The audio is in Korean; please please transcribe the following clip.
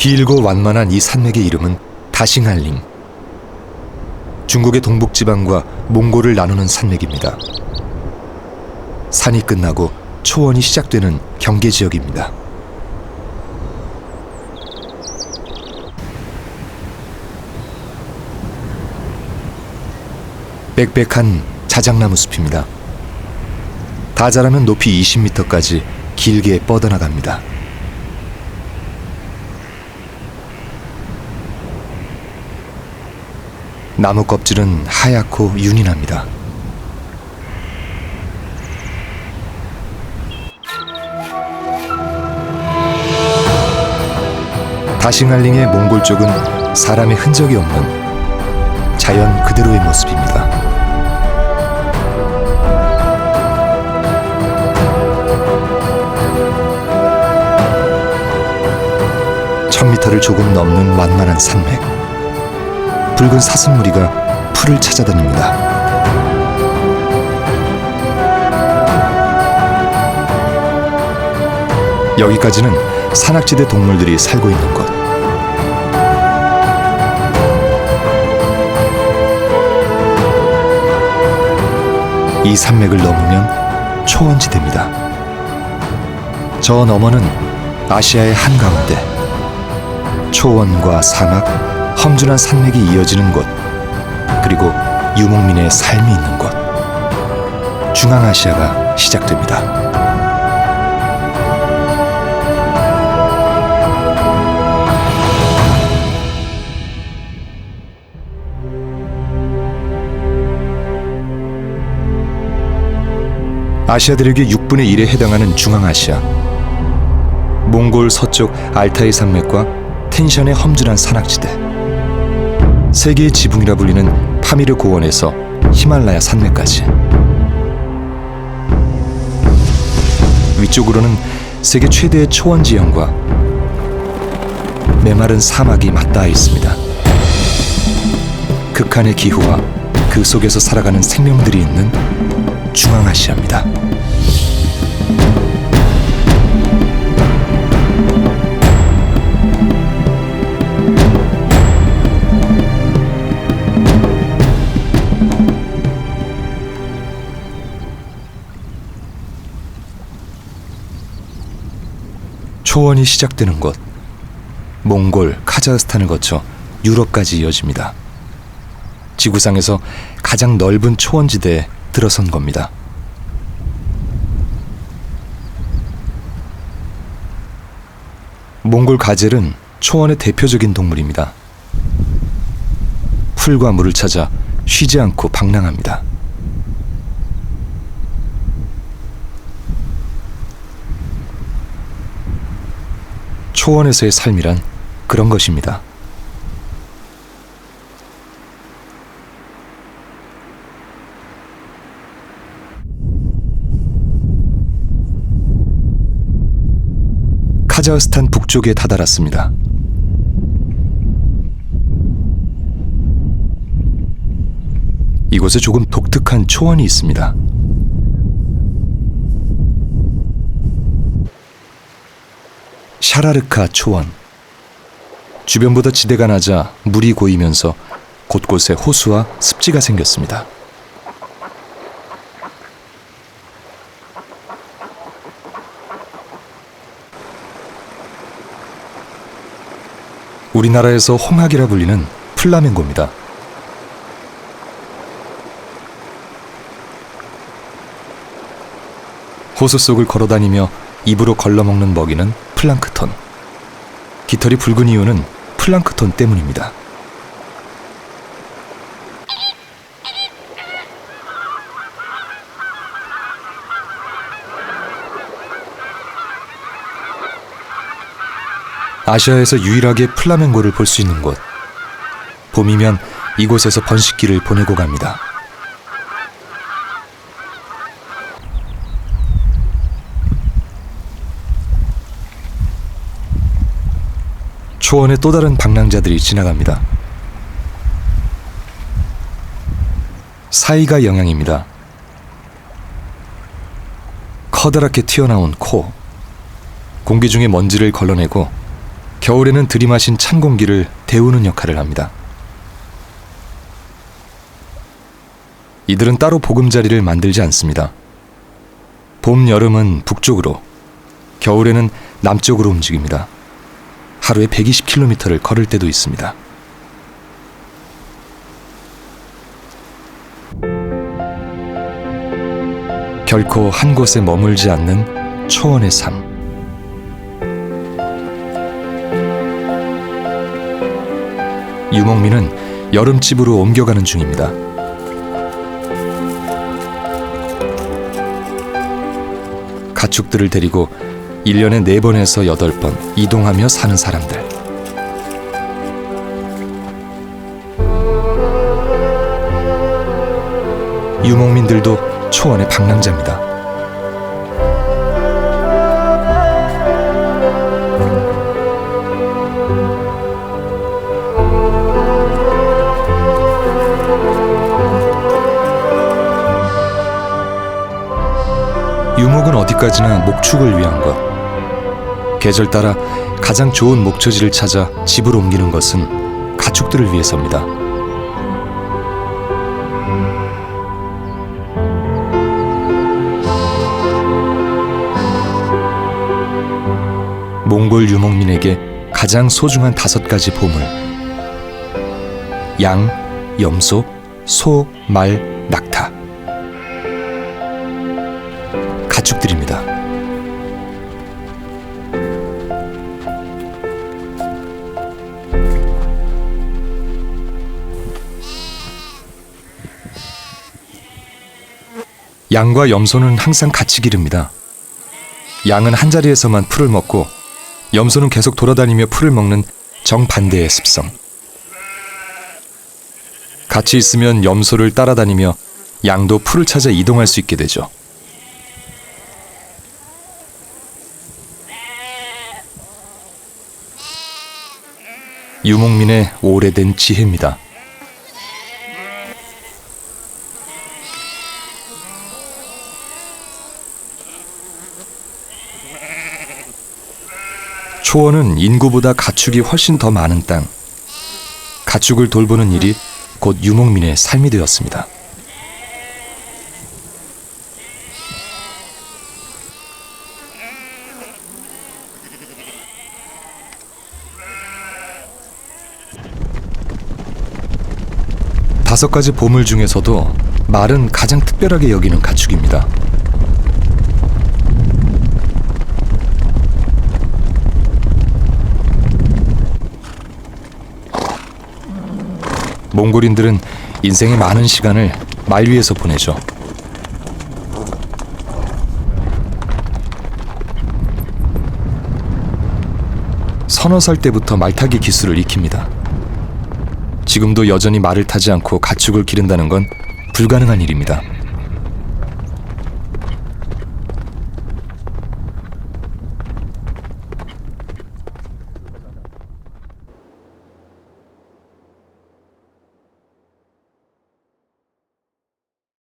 길고 완만한 이 산맥의 이름은 다싱할링. 중국의 동북 지방과 몽골을 나누는 산맥입니다. 산이 끝나고 초원이 시작되는 경계 지역입니다. 빽빽한 자작나무 숲입니다. 다 자라면 높이 20m까지 길게 뻗어나갑니다. 나무 껍질은 하얗고 윤이 납니다. 다싱할링의 몽골 쪽은 사람의 흔적이 없는 자연 그대로의 모습입니다. 천 미터를 조금 넘는 완만한 산맥. 붉은 사슴무리가 풀을 찾아다닙니다. 여기까지는 산악지대 동물들이 살고 있는 곳. 이 산맥을 넘으면 초원지대입니다. 저 너머는 아시아의 한가운데 초원과 사막, 험준한 산맥이 이어지는 곳, 그리고 유목민의 삶이 있는 곳. 중앙아시아가 시작됩니다. 아시아 대륙의 6분의 1에 해당하는 중앙아시아. 몽골 서쪽 알타이 산맥과 텐션의 험준한 산악지대. 세계의 지붕이라 불리는 파미르 고원에서 히말라야 산맥까지. 위쪽으로는 세계 최대의 초원 지형과 메마른 사막이 맞닿아 있습니다. 극한의 기후와 그 속에서 살아가는 생명들이 있는 중앙아시아입니다. 초원이 시작되는 곳, 몽골, 카자흐스탄을 거쳐 유럽까지 이어집니다. 지구상에서 가장 넓은 초원지대에 들어선 겁니다. 몽골 가젤은 초원의 대표적인 동물입니다. 풀과 물을 찾아 쉬지 않고 방랑합니다. 초원에서의 삶이란 그런 것입니다. 카자흐스탄 북쪽에 다다랐습니다. 이곳에 조금 독특한 초원이 있습니다. 샤라르카 초원. 주변보다 지대가 낮아 물이 고이면서 곳곳에 호수와 습지가 생겼습니다. 우리나라에서 홍학이라 불리는 플라멩고입니다. 호수 속을 걸어다니며 입으로 걸러먹는 먹이는 플랑크톤. 깃털이 붉은 이유는 플랑크톤 때문입니다. 아시아에서 유일하게 플라멩고를 볼 수 있는 곳. 봄이면 이곳에서 번식기를 보내고 갑니다. 초원의 또 다른 방랑자들이 지나갑니다. 사이가 영향입니다. 커다랗게 튀어나온 코, 공기 중에 먼지를 걸러내고 겨울에는 들이마신 찬 공기를 데우는 역할을 합니다. 이들은 따로 보금자리를 만들지 않습니다. 봄, 여름은 북쪽으로, 겨울에는 남쪽으로 움직입니다. 하루에 120km를 걸을 때도 있습니다. 결코 한 곳에 머물지 않는 초원의 삶. 유목민은 여름집으로 옮겨가는 중입니다. 가축들을 데리고 1년에 4번에서 8번 이동하며 사는 사람들. 유목민들도 초원의 방랑자입니다. 유목은 어디까지나 목축을 위한 것. 계절 따라 가장 좋은 목초지를 찾아 집을 옮기는 것은 가축들을 위해서입니다. 몽골 유목민에게 가장 소중한 다섯 가지 보물. 양, 염소, 소, 말, 낙타. 양과 염소는 항상 같이 기릅니다. 양은 한 자리에서만 풀을 먹고 염소는 계속 돌아다니며 풀을 먹는 정반대의 습성. 같이 있으면 염소를 따라다니며 양도 풀을 찾아 이동할 수 있게 되죠. 유목민의 오래된 지혜입니다. 초원은 인구보다 가축이 훨씬 더 많은 땅. 가축을 돌보는 일이 곧 유목민의 삶이 되었습니다. 다섯 가지 보물 중에서도 말은 가장 특별하게 여기는 가축입니다. 몽골인들은 인생의 많은 시간을 말 위에서 보내죠. 서너 살 때부터 말타기 기술을 익힙니다. 지금도 여전히 말을 타지 않고 가축을 기른다는 건 불가능한 일입니다.